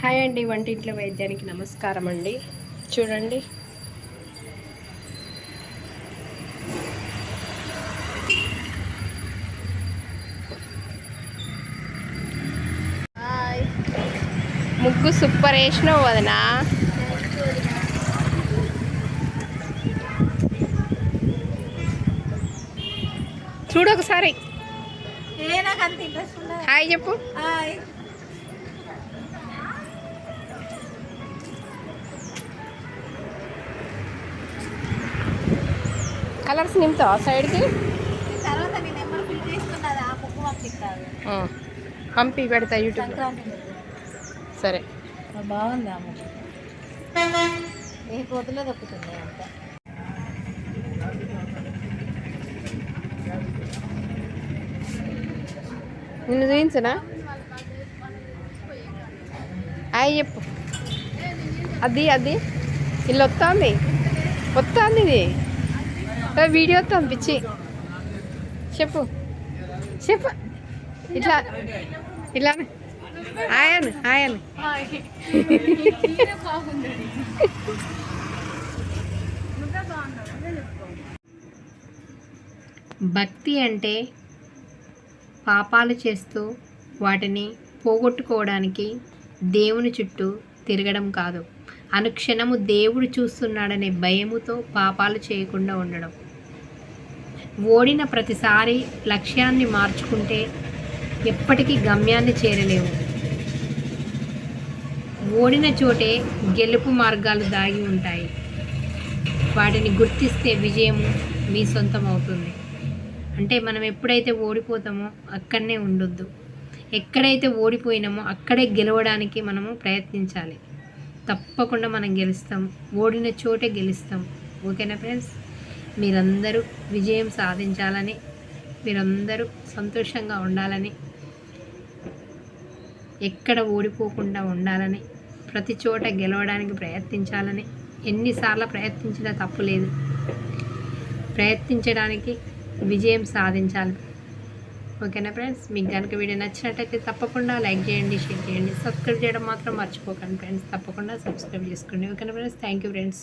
Hi అండి వంటింట్లో వైద్యానికి నమస్కారం అండి చూడండి ముగ్గు సూపర్ వేసినావు వదనా. చూడు ఒకసారి. హాయ్ చెప్పు. హాయ్. కలర్స్ నింపుతావా సైడ్కి? తర్వాత నేను నెంబర్ ఫిల్ చేసుకున్నది ఆ పంపిస్తాను. ఆ, పంపి పెడతా యూట్యూబ్. సరే. బాగుంది ముగ్గు? ఏ కోతులే దొక్కుతుంది అంత? నిన్ను చూపించనా? హాయ్ చెప్పు. అది అది. ఇల్లు వస్తుంది. వస్తుంది ఇది. వీడియో పంపించి. చెప్పు. చెప్పు. ఇట్లా. ఇట్లా. ఆయను ఆయన. భక్తి అంటే పాపాలు చేస్తూ వాటిని పోగొట్టుకోవడానికి దేవుని చుట్టూ తిరగడం కాదు. అనుక్షణము దేవుడు చూస్తున్నాడనే భయముతో పాపాలు చేయకుండా ఉండడం. ఓడిన ప్రతిసారి లక్ష్యాన్ని మార్చుకుంటే ఎప్పటికీ గమ్యాన్ని చేరలేవు ఓడిన చోటే గెలుపు మార్గాలు దాగి ఉంటాయి. వాటిని గుర్తిస్తే విజయము మీ సొంతం అవుతుంది అంటే మనం ఎప్పుడైతే ఓడిపోతామో అక్కడనే ఉండొద్దు. ఎక్కడైతే ఓడిపోయినామో అక్కడే గెలవడానికి మనము ప్రయత్నించాలి. తప్పకుండా మనం గెలుస్తాం. ఓడిన చోటే గెలుస్తాం. ఓకేనా ఫ్రెండ్స్? మీరందరూ విజయం సాధించాలని మీరందరూ సంతోషంగా ఉండాలని ఎక్కడ ఓడిపోకుండా ఉండాలని ప్రతి చోట గెలవడానికి ప్రయత్నించాలని ఎన్నిసార్లు ప్రయత్నించినా తప్పు లేదు ప్రయత్నించడానికి విజయం సాధించాలి. ఓకేనా ఫ్రెండ్స్? మీకు కనుక వీడియో నచ్చినట్టయితే తప్పకుండా లైక్ చేయండి షేర్ చేయండి సబ్స్క్రైబ్ చేయడం మాత్రం మర్చిపోకండి ఫ్రెండ్స్. తప్పకుండా సబ్స్క్రైబ్ చేసుకోండి. ఓకేనా ఫ్రెండ్స్? Thank you friends.